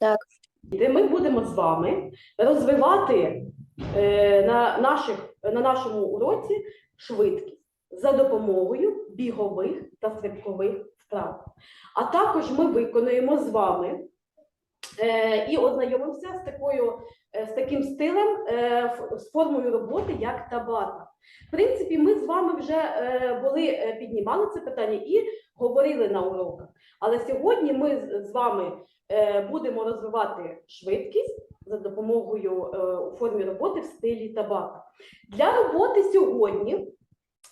Так. Де ми будемо з вами розвивати е, на, наших, на нашому уроці швидкість за допомогою бігових та стрибкових вправ. А також ми виконуємо з вами е, і ознайомимося з такою з таким стилем, е, з формою роботи, як табата. В принципі, ми з вами вже е, були е, піднімали це питання і говорили на уроках. Але сьогодні ми з- вами е, будемо розвивати швидкість за допомогою е, у формі роботи в стилі табата. Для роботи сьогодні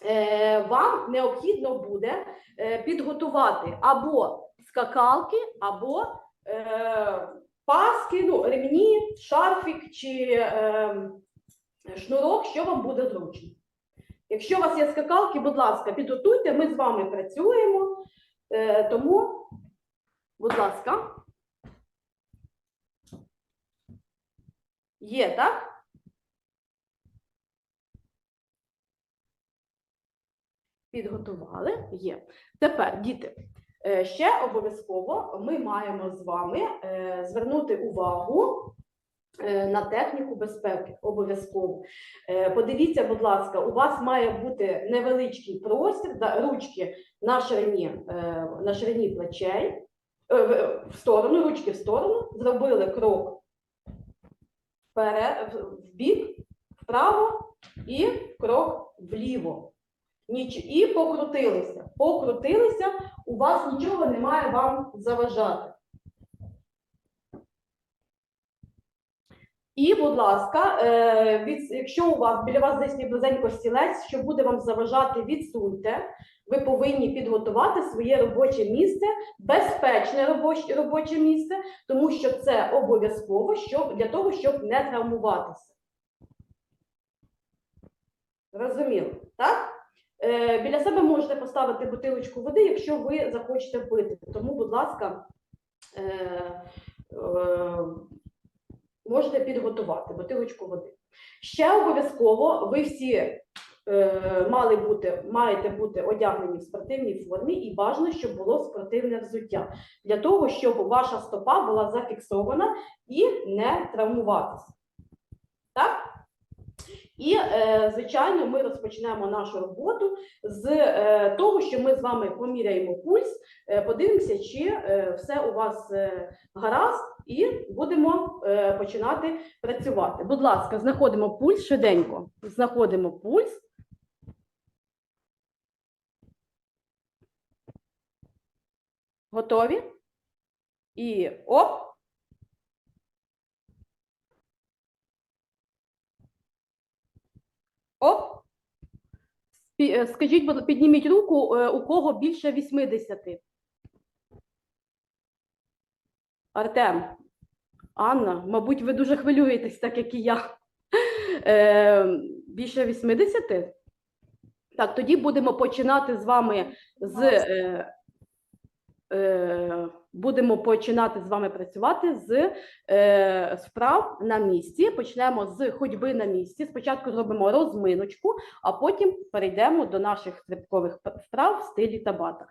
е, вам необхідно буде е, підготувати або скакалки, або е, паски, ну, ремні, шарфік чи е, шнурок, що вам буде зручно. Якщо у вас є скакалки, будь ласка, підготуйте, ми з вами працюємо. Е, тому, будь ласка. Є, так? Підготували? Є. Тепер, діти, ще обов'язково ми маємо з вами е, звернути увагу е, на техніку безпеки. Обов'язково. Е, Подивіться, будь ласка, у вас має бути невеличкий простір, ручки на ширині, е, на ширині плечей, е, в- сторону, ручки в сторону, зробили крок вперед, в бік, вправо і крок вліво. Ніч... І покрутилися. Покрутилися, у вас нічого не має вам заважати. І, будь ласка, е, від... якщо у вас біля вас десь близенько стілець, що буде вам заважати, відсуньте. Ви повинні підготувати своє робоче місце, безпечне робоче, робоче місце, тому що це обов'язково щоб, для того, щоб не травмуватися. Розуміло, так? Е, біля себе можете поставити бутилочку води, якщо ви захочете пити. Тому, будь ласка, е, е, можете підготувати бутилочку води. Ще обов'язково ви всі мали бути, маєте бути одягнені в спортивній формі і бажано, щоб було спортивне взуття для того, щоб ваша стопа була зафіксована і не травмуватися. Так? І, е, звичайно, ми розпочнемо нашу роботу з е, того, що ми з вами поміряємо пульс, е, подивимося, чи все у вас гаразд, і будемо починати працювати. Будь ласка, знаходимо пульс швиденько. Знаходимо пульс. Готові? І оп. Оп. Е, Скажіть, підніміть руку, е, у кого більше 80. Артем, Анна, мабуть, ви дуже хвилюєтесь, так як і я. Е, більше 80? Так, тоді будемо починати з вами з. Е, е, будемо починати з вами працювати з е, справ на місці. Почнемо з ходьби на місці. Спочатку зробимо розминочку, а потім перейдемо до наших стрибкових вправ в стилі табата.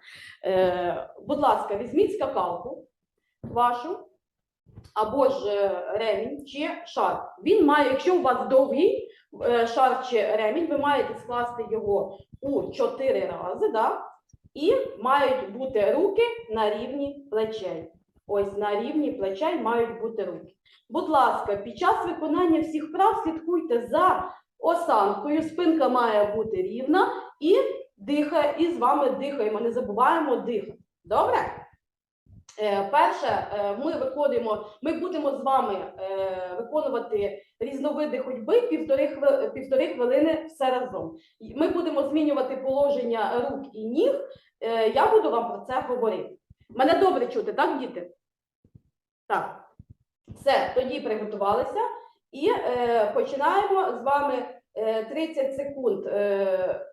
Е, будь ласка, візьміть скакалку вашу або ж е, ремінь чи шар. Він має, якщо у вас довгий е, шар чи ремінь, ви маєте скласти його у 4 рази, да? І мають бути руки на рівні плечей. Ось на рівні плечей мають бути руки. Будь ласка, під час виконання всіх вправ слідкуйте за осанкою. Спинка має бути рівна і дихає, і з вами дихаємо. Не забуваємо дихати. Добре? Е, Перше, е, ми виконуємо, ми будемо з вами е, виконувати різновиди ходьби півтори, хви- півтори хвилини все разом. Ми будемо змінювати положення рук і ніг. Е, Я буду вам про це говорити. Мене добре чути, так, діти? Так. Все, тоді приготувалися і е, починаємо з вами е, 30 секунд. Е,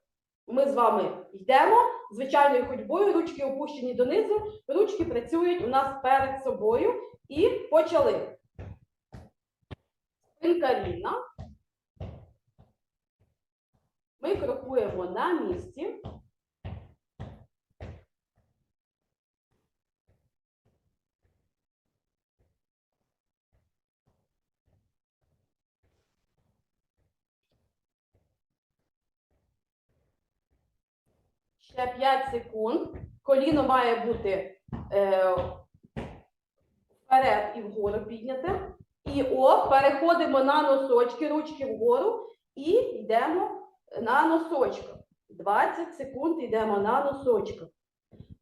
ми з вами йдемо звичайною ходьбою, ручки опущені донизу, ручки працюють у нас перед собою. І почали. Ринка Ми крокуємо на місці. Ще 5 секунд. Коліно має бути е, вперед і вгору підняте. І о, переходимо на носочки, ручки вгору і йдемо на носочках. 20 секунд йдемо на носочках.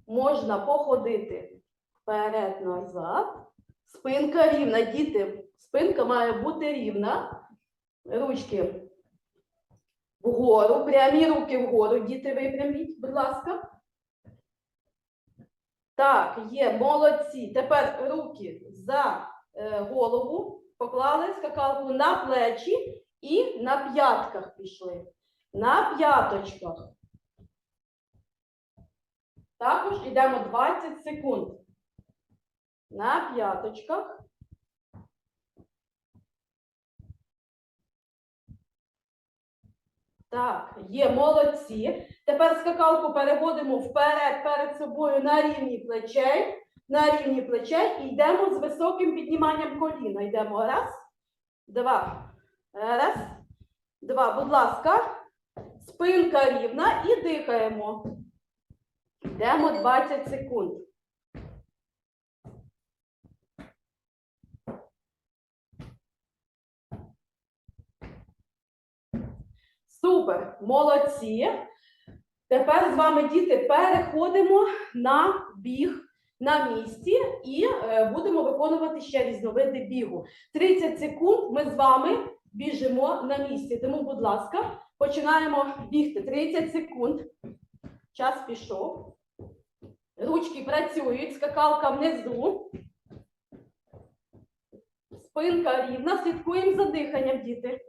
Можна походити вперед-назад. Спинка рівна. Діти, спинка має бути рівна. Ручки вгору, прямі руки вгору. Діти, випряміть, будь ласка. Так, є, молодці. Тепер руки за голову, поклали скакалку на плечі і на п'ятках пішли. На п'яточках. Також йдемо 20 секунд. На п'яточках. Так, є молодці. Тепер скакалку переводимо вперед перед собою на рівні плечей. На рівні плечей і йдемо з високим підніманням коліна. Йдемо раз, два. Раз, два. Будь ласка, спинка рівна і дихаємо. Йдемо 20 секунд. Супер, молодці. Тепер з вами, діти, переходимо на біг на місці і е, будемо виконувати ще різновиди бігу. 30 секунд ми з вами біжимо на місці. Тому, будь ласка, починаємо бігти. 30 секунд. Час пішов. Ручки працюють, скакалка внизу. Спинка рівна. Слідкуємо за диханням, діти.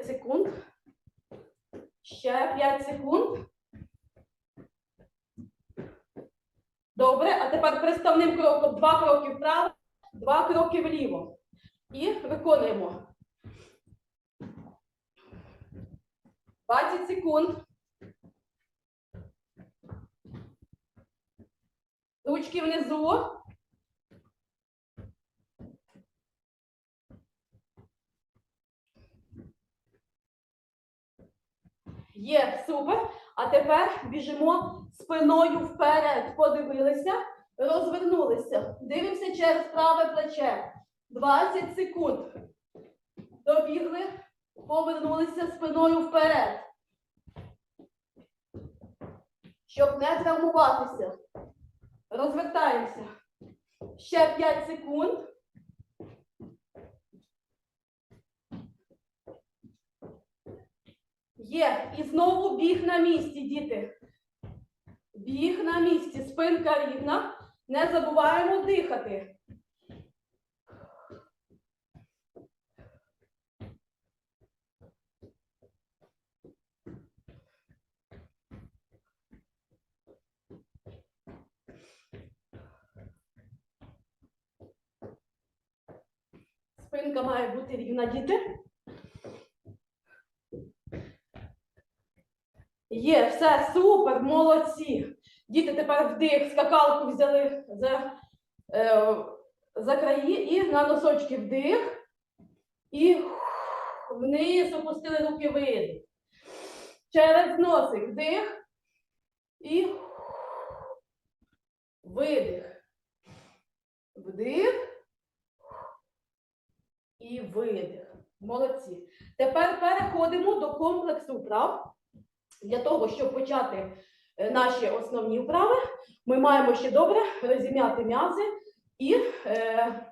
30 секунд. Ще 5 секунд. Добре, а тепер приставним кроком два кроки вправо, два кроки вліво. І виконуємо. 20 секунд. Ручки внизу. Є, супер. А тепер біжимо спиною вперед. Подивилися, розвернулися. Дивимося через праве плече. 20 секунд. Добігли, повернулися спиною вперед. Щоб не травмуватися. Розвертаємося. Ще 5 секунд. Є. І знову біг на місці, діти. Біг на місці. Спинка рівна. Не забуваємо дихати. Спинка має бути рівна, діти. Є, все, супер, молодці. Діти тепер вдих, скакалку взяли за, е, за краї і на носочки вдих. І вниз опустили руки видих. Через носик вдих і видих. Вдих і видих. Молодці. Тепер переходимо до комплексу вправ. Для того, щоб почати е, наші основні вправи, ми маємо ще добре розім'яти м'язи і е,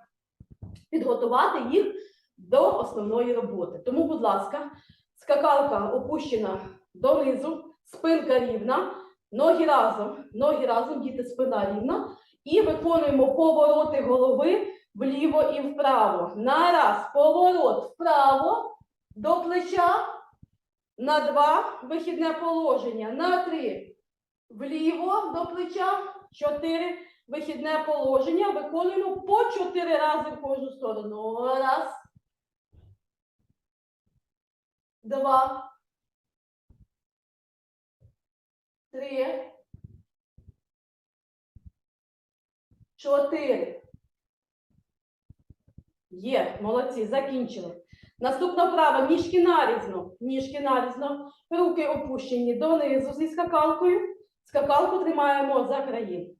підготувати їх до основної роботи. Тому, будь ласка, скакалка опущена донизу, спинка рівна, ноги разом, ноги разом, діти, спина рівна. І виконуємо повороти голови вліво і вправо. На раз поворот вправо до плеча. На два вихідне положення. На три вліво до плеча. Чотири вихідне положення. Виконуємо по чотири рази в кожну сторону. Раз. Два. Три. Чотири. Є, молодці, закінчили. Наступна вправа ніжки нарізно. Ніжки нарізно. Руки опущені донизу зі скакалкою. Скакалку тримаємо за краї.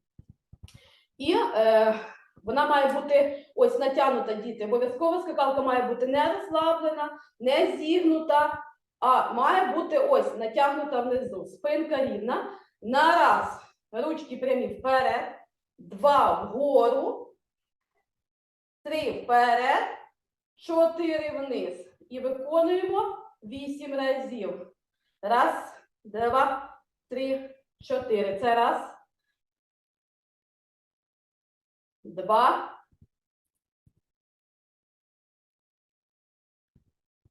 І е, вона має бути ось натягнута, діти. Обов'язково скакалка має бути не розслаблена, не зігнута, а має бути ось натягнута внизу. Спинка рівна. На раз. Ручки прямі вперед. Два вгору. Три вперед. Чотири вниз. І виконуємо вісім разів. Раз, два, три, чотири. Це раз. Два.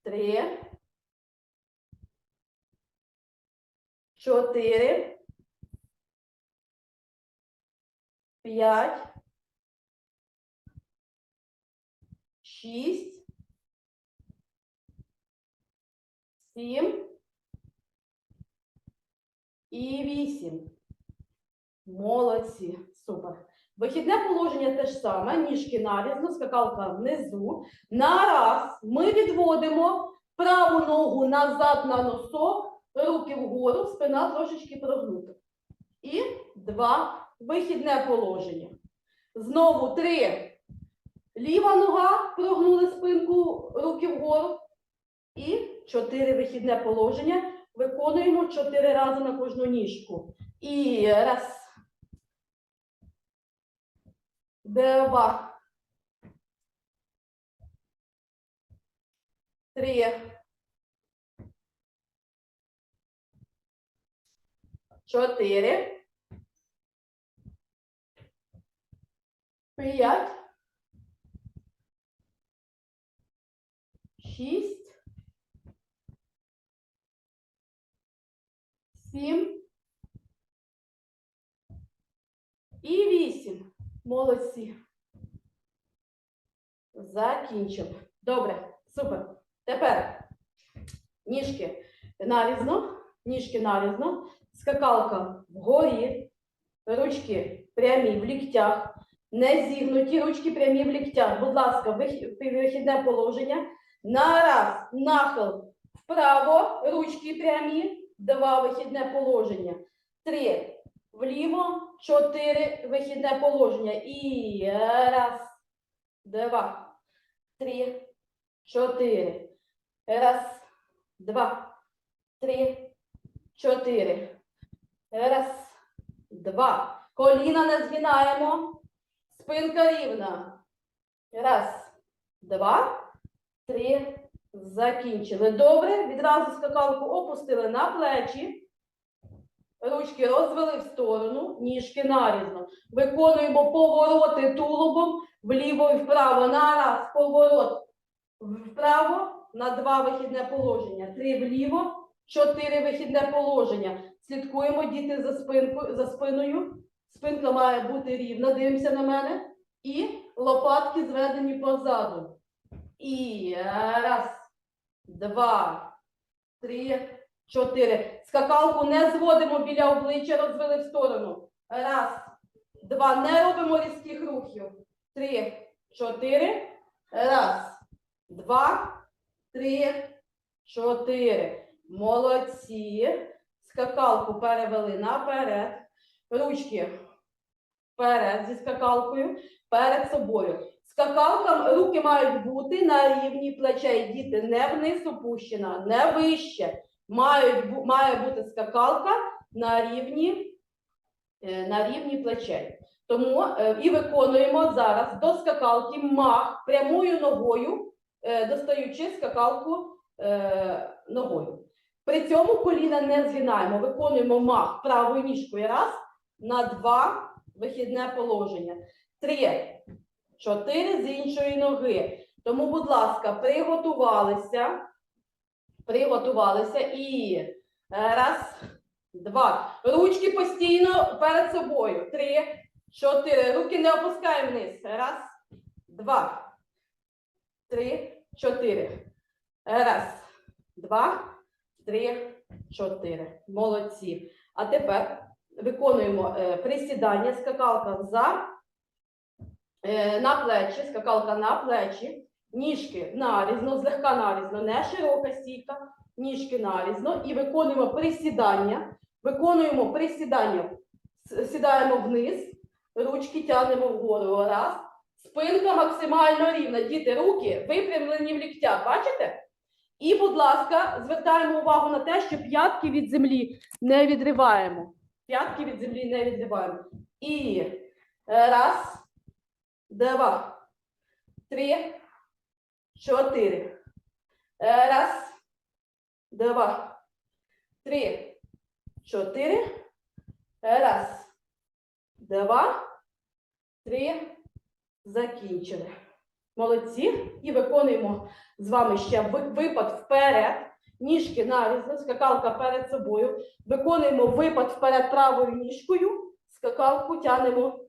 Три. Чотири. П'ять. Шість. Сім. І вісім. Молодці. Супер. Вихідне положення те ж саме, ніжки нарізно, скакалка внизу. На раз ми відводимо праву ногу назад на носок, руки вгору, спина трошечки прогнута. І два. Вихідне положення. Знову три. Ліва нога, прогнули спинку, руки вгору. І чотири вихідне положення. Виконуємо чотири рази на кожну ніжку. І раз. Два. Три. Чотири. П'ять. Шість. Сім. І вісім. Молодці. Закінчили. Добре, супер. Тепер ніжки нарізно, ніжки нарізно, скакалка вгорі, ручки прямі в ліктях, не зігнуті, ручки прямі в ліктях. Будь ласка, вихідне положення. На раз, нахил вправо, ручки прямі, два вихідне положення. Три вліво, чотири вихідне положення. І раз, два, три, чотири. Раз, два, три, чотири. Раз, два. Коліна не згинаємо. Спинка рівна. Раз, два, три. Закінчили. Добре. Відразу скакалку опустили на плечі. Ручки розвели в сторону, ніжки нарізно. Виконуємо повороти тулубом вліво і вправо. На раз поворот вправо на два вихідне положення. Три вліво, чотири вихідне положення. Слідкуємо діти за спинкою, за спиною. Спинка має бути рівна. Дивимося на мене. І лопатки зведені позаду. І раз, два, три, чотири. Скакалку не зводимо біля обличчя, розвели в сторону. Раз, два. Не робимо різких рухів. Три, чотири. Раз, два, три, чотири. Молодці. Скакалку перевели наперед. Ручки вперед зі скакалкою, перед собою. Скакалка, руки мають бути на рівні плечей. Діти не вниз опущена, не вище. Мають, має бути скакалка на рівні, е, на рівні плечей. Тому е, і виконуємо зараз до скакалки мах прямою ногою, е, достаючи скакалку ногою. При цьому коліна не згинаємо. Виконуємо мах правою ніжкою раз на два вихідне положення. Три, чотири з іншої ноги. Тому, будь ласка, приготувалися. Приготувалися і е, раз, два. Ручки постійно перед собою. Три, чотири. Руки не опускаємо вниз. Раз, два, три, чотири. Раз, два, три, чотири. Молодці. А тепер виконуємо е, присідання, скакалка за, на плечі, скакалка на плечі. ніжки нарізно, злегка нарізно, не широка стійка, ніжки нарізно і виконуємо присідання. Виконуємо присідання, сідаємо вниз, ручки тягнемо вгору. Раз. Спинка максимально рівна. Діти, руки випрямлені в ліктях. Бачите? І, будь ласка, звертаємо увагу на те, що п'ятки від землі не відриваємо. П'ятки від землі не відриваємо. І раз, два, три, чотири. Раз, два, три, чотири. Раз, два, три. Закінчили. Молодці. І виконуємо з вами ще випад вперед. Ніжки нарізно, скакалка перед собою. Виконуємо випад вперед правою ніжкою. Скакалку тянемо,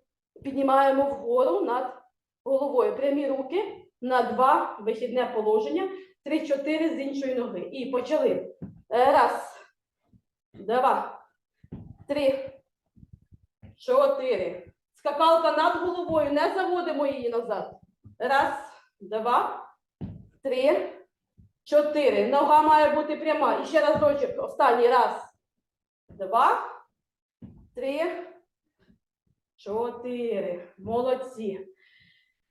піднімаємо вгору над головою. Прямі руки на два вихідне положення. Три-чотири з іншої ноги. І почали. Е, Раз, два, три, чотири. Скакалка над головою, не заводимо її назад. Раз, два, три, чотири. Нога має бути пряма. І ще разочок. Останній раз. Два, три, чотири. Молодці.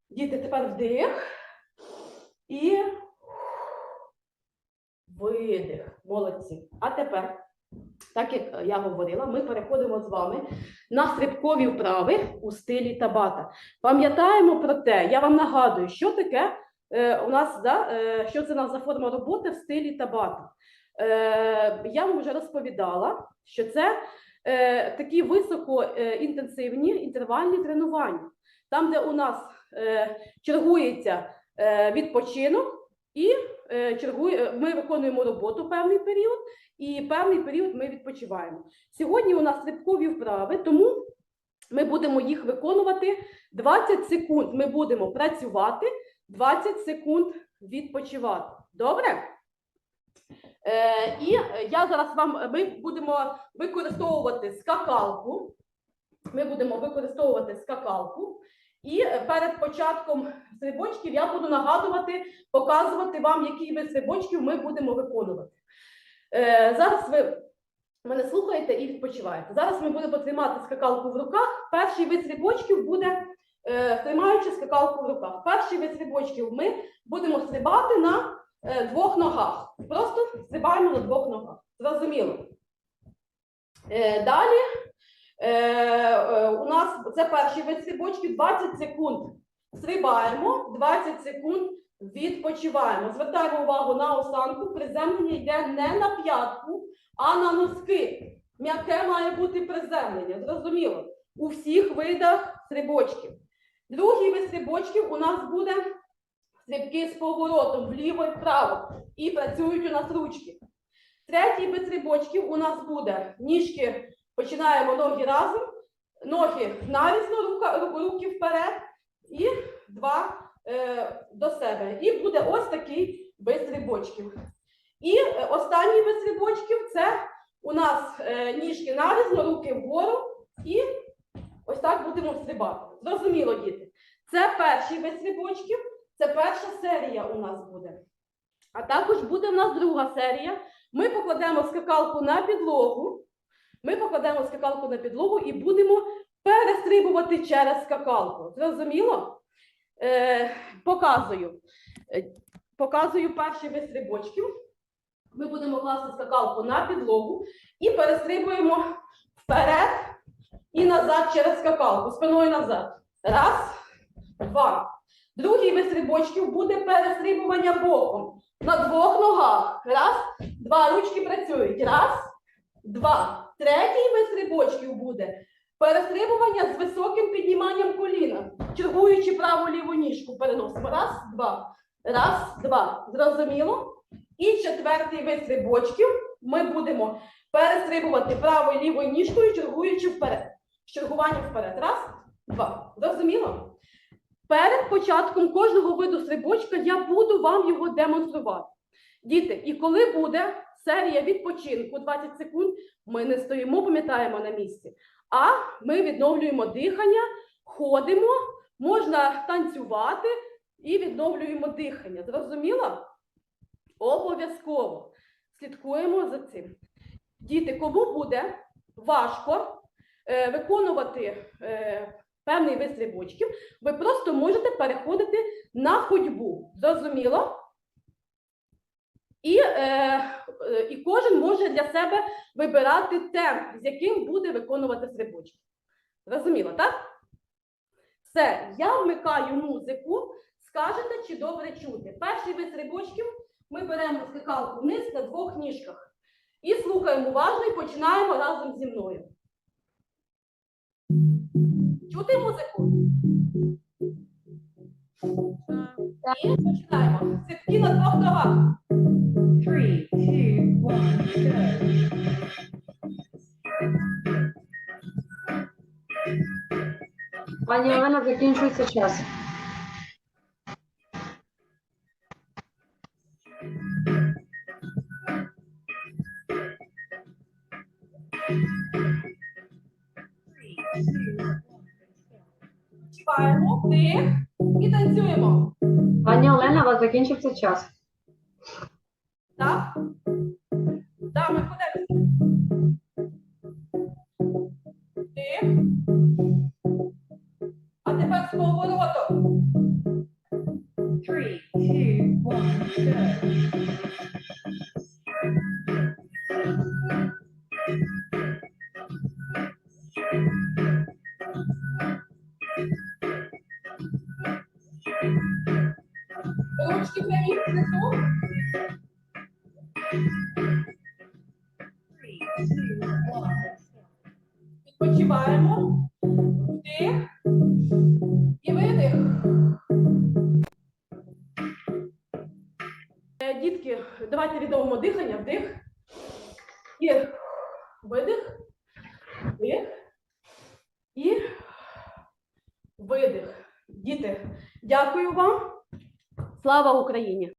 Діти, тепер вдих. І видих. Молодці. А тепер, так як я говорила, ми переходимо з вами на стрибкові вправи у стилі табата. Пам'ятаємо про те, я вам нагадую, що таке е, у нас, да, е, що це у нас за форма роботи в стилі табата. Е, я вам вже розповідала, що це такі високоінтенсивні інтервальні тренування, там, де у нас е, чергується е, відпочинок і е, ми виконуємо роботу певний період, і певний період ми відпочиваємо. Сьогодні у нас стрибкові вправи, тому ми будемо їх виконувати 20 секунд. Ми будемо працювати, 20 секунд відпочивати. Добре? Е, і я зараз вам ми будемо використовувати скакалку. Ми будемо використовувати скакалку. І перед початком стрибочків я буду нагадувати, показувати вам, які вид стрибочків ми будемо виконувати. Е, зараз ви мене слухаєте і відпочиваєте. Зараз ми будемо тримати скакалку в руках. Перший вид стрибочків буде е, тримаючи скакалку в руках. Перший вид стрибочків ми будемо стрибати на е, двох ногах. Просто стрибаємо на двох ногах. Зрозуміло. Е, далі е, е, у нас це перший вид стрибочків 20 секунд. Стрибаємо, 20 секунд відпочиваємо. Звертаємо увагу на осанку. Приземлення йде не на п'ятку, а на носки. М'яке має бути приземлення. Зрозуміло. У всіх видах стрибочків. Другий вид стрибочків у нас буде стрибки з поворотом вліво і вправо. І працюють у нас ручки. Третій вид стрибочків у нас буде ніжки, починаємо ноги разом, ноги нарізно, рука, руки вперед і два е, до себе. І буде ось такий вид стрибочків. І е, останній вид стрибочків це у нас е, ніжки нарізно, руки вгору і ось так будемо стрибати. Зрозуміло, діти. Це перший вид стрибочків, це перша серія у нас буде. А також буде в нас друга серія. Ми покладемо скакалку на підлогу. Ми покладемо скакалку на підлогу і будемо перестрибувати через скакалку. Зрозуміло? Е, показую. Е, Показую перший вид стрибочків. Ми будемо класти скакалку на підлогу і перестрибуємо вперед і назад через скакалку, спиною назад. Раз, два. Другий вид стрибочків буде перестрибування боком. На двох ногах. Раз, два. Ручки працюють. Раз, два. Третій вид стрибочків буде перестрибування з високим підніманням коліна, чергуючи праву ліву ніжку. Переносимо. Раз, два. Раз, два. Зрозуміло? І четвертий вид стрибочків ми будемо перестрибувати правою лівою ніжкою, чергуючи вперед. Чергування вперед. Раз, два. Зрозуміло? Перед початком кожного виду стрибочка я буду вам його демонструвати. Діти, і коли буде серія відпочинку 20 секунд, ми не стоїмо, пам'ятаємо на місці, а ми відновлюємо дихання, ходимо, можна танцювати, і відновлюємо дихання. Зрозуміло? Обов'язково слідкуємо за цим. Діти, кому буде важко е, виконувати е, певний вид стрибочків, ви просто можете переходити на ходьбу. Зрозуміло? І, е, е, і кожен може для себе вибирати темп, з яким буде виконувати стрибочки. Зрозуміло, так? Все, я вмикаю музику. Скажете, чи добре чути. Перший вид стрибочків ми беремо скакалку вниз на двох ніжках. І слухаємо уважно і починаємо разом зі мною. Чути музику? І починаємо. Сидки на двох ногах. Three, two, one, go. Пані Олена, закінчується час. Закінчився час. Так? Слава Україні!